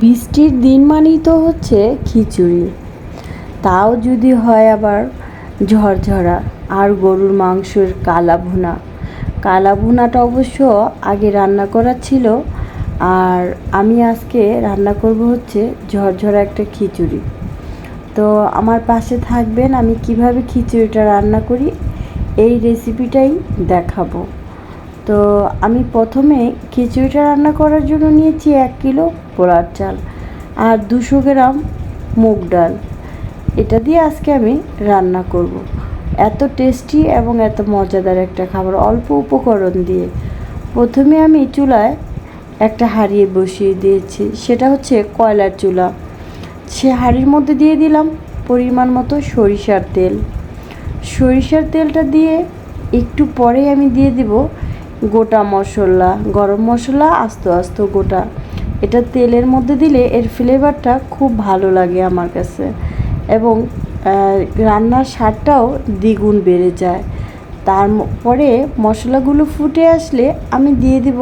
বৃষ্টির দিন মানেই তো হচ্ছে খিচুড়ি। তাও যদি হয় আবার ঝরঝরা আর গরুর মাংসের কালা ভুনা কালা অবশ্য আগে রান্না করা ছিল আর আমি আজকে রান্না করব হচ্ছে ঝরঝরা একটা খিচুড়ি। তো আমার পাশে থাকবেন আমি কীভাবে খিচুড়িটা রান্না করি, এই রেসিপিটাই দেখাবো। তো আমি প্রথমে খিচুড়িটা রান্না করার জন্য নিয়েছি এক কিলো পোলার চাল আর দুশো গ্রাম মুগ ডাল। এটা দিয়ে আজকে আমি রান্না করব। এত টেস্টি এবং এত মজাদার একটা খাবার, অল্প উপকরণ দিয়ে। প্রথমে আমি চুলায় একটা হাঁড়িয়ে বসিয়ে দিয়েছি, সেটা হচ্ছে কয়লার চুলা। সে হাঁড়ির মধ্যে দিয়ে দিলাম পরিমাণ মতো সরিষার তেল। সরিষার তেলটা দিয়ে একটু পরে আমি দিয়ে দিব গোটা মশলা, গরম মশলা, আস্ত আস্ত গোটা। এটা তেলের মধ্যে দিলে এর ফ্লেভারটা খুব ভালো লাগে আমার কাছে। এবং রান্নার স্বাদটাও দ্বিগুণ বেড়ে যায়। তারপরে মশলাগুলো ফুটে আসলে আমি দিয়ে দিব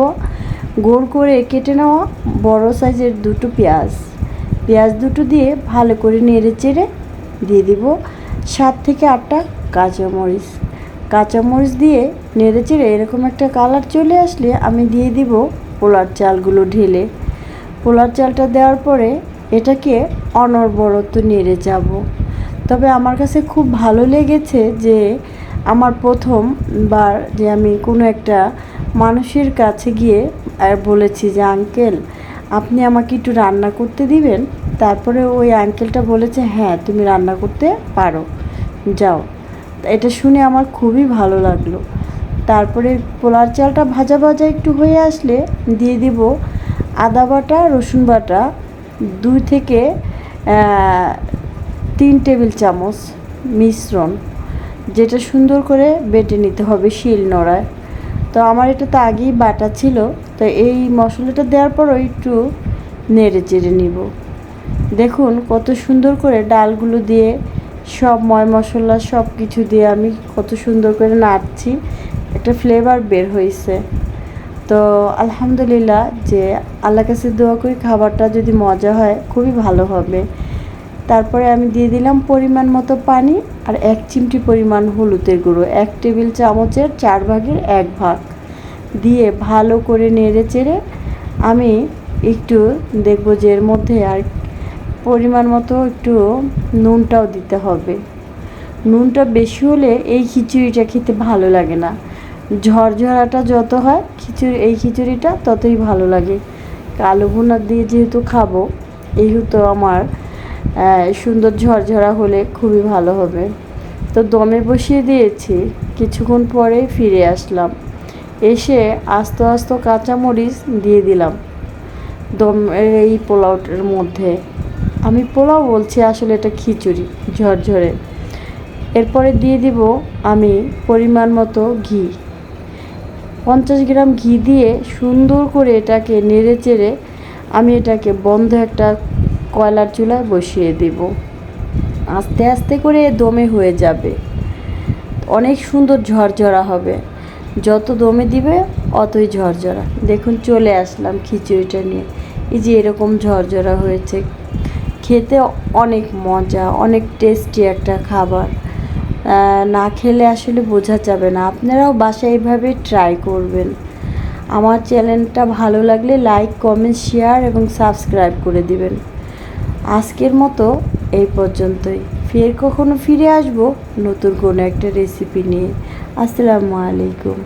গোল করে কেটে নেওয়া বড় সাইজের দুটো পেঁয়াজ। পেঁয়াজ দুটো দিয়ে ভালো করে নেড়ে চেড়ে দিয়ে দিব সাত থেকে আটটা কাঁচামরিচ। কাঁচামরিচ দিয়ে নেড়ে চেড়ে এরকম একটা কালার চলে আসলে আমি দিয়ে দিব পোলার চালগুলো ঢেলে। পোলার চালটা দেওয়ার পরে এটাকে অনর্বরত নেড়ে যাব তবে আমার কাছে খুব ভালো লেগেছে যে আমার প্রথমবার যে আমি কোনো একটা মানুষের কাছে গিয়ে আর বলেছি যে, আঙ্কেল, আপনি আমাকে একটু রান্না করতে দিবেন? তারপরে ওই আঙ্কেলটা বলেছে হ্যাঁ তুমি রান্না করতে পারো। যাও। এটা শুনে আমার খুবই ভালো লাগল। তারপরে পোলার চালটা ভাজা ভাজা একটু হয়ে আসলে দিয়ে দিব আদা বাটা, রসুন বাটা, দুই থেকে তিন টেবিল চামচ মিশ্রণ, যেটা সুন্দর করে বেটে নিতে হবে শিল নোড়ায়। তো আমার এটা তো আগেই বাটা ছিল, তো এই মশলাটা দেওয়ার পরও একটু নেড়ে চেড়ে নিব। দেখুন কত সুন্দর করে ডালগুলো দিয়ে সব ময় মশলা, সব কিছু দিয়ে আমি কত সুন্দর করে নাড়ছি। একটা ফ্লেভার বের হয়েছে। তো আলহামদুলিল্লাহ যে আল্লাহ কাছে দোয়া করি খাবারটা যদি মজা হয়, খুবই ভালো হবে। তারপরে আমি দিয়ে দিলাম পরিমাণ মতো পানি আর এক চিমটি পরিমাণ হলুদের গুঁড়ো, এক টেবিল চামচের চার ভাগের এক ভাগ। দিয়ে ভালো করে নেড়ে চেড়ে আমি একটু দেখব যে এর মধ্যে আর পরিমাণ মতো একটু নুনটাও দিতে হবে। নুনটা বেশি হলে এই খিচুড়িটা খেতে ভালো লাগে না। ঝরঝরাটা যত হয়, খিচুড়ি, এই খিচুড়িটা ততই ভালো লাগে। কালো ভুনা দিয়ে যেহেতু খাব, এইহেতু আমার সুন্দর ঝরঝরা হলে খুবই ভালো হবে। তো দমে বসিয়ে দিয়েছি, কিছুক্ষণ পরে ফিরে আসলাম। এসে আস্ত আস্ত কাঁচামরিচ দিয়ে দিলাম। দম, এই পোলাওটার মধ্যে। আমি পোলাও বলছি, আসলে এটা খিচুড়ি, ঝরঝরে। এরপরে দিয়ে দিব আমি পরিমাণ মতো ঘি। পঞ্চাশ গ্রাম ঘি দিয়ে সুন্দর করে এটাকে নেড়ে চেড়ে আমি এটাকে বন্ধ একটা কয়লার চুলায় বসিয়ে দেব। আস্তে আস্তে করে দমে হয়ে যাবে। অনেক সুন্দর ঝরঝরা হবে। যত দমে দিবে, অতই ঝরঝরা। দেখুন, চলে আসলাম খিচুড়িটা নিয়ে। এই যে এরকম ঝরঝরা হয়েছে। খেতে অনেক মজা, অনেক টেস্টি একটা খাবার। না খেলে আসলে বোঝা যাবে না। আপনারাও বাসায় এইভাবে ট্রাই করবেন। আমার চ্যানেলটা ভালো লাগলে লাইক কমেন্ট শেয়ার এবং সাবস্ক্রাইব করে দিবেন। আজকের মতো এই পর্যন্তই। ফের কখনো ফিরে আসব নতুন কোনো একটা রেসিপি নিয়ে। আসসালামু আলাইকুম।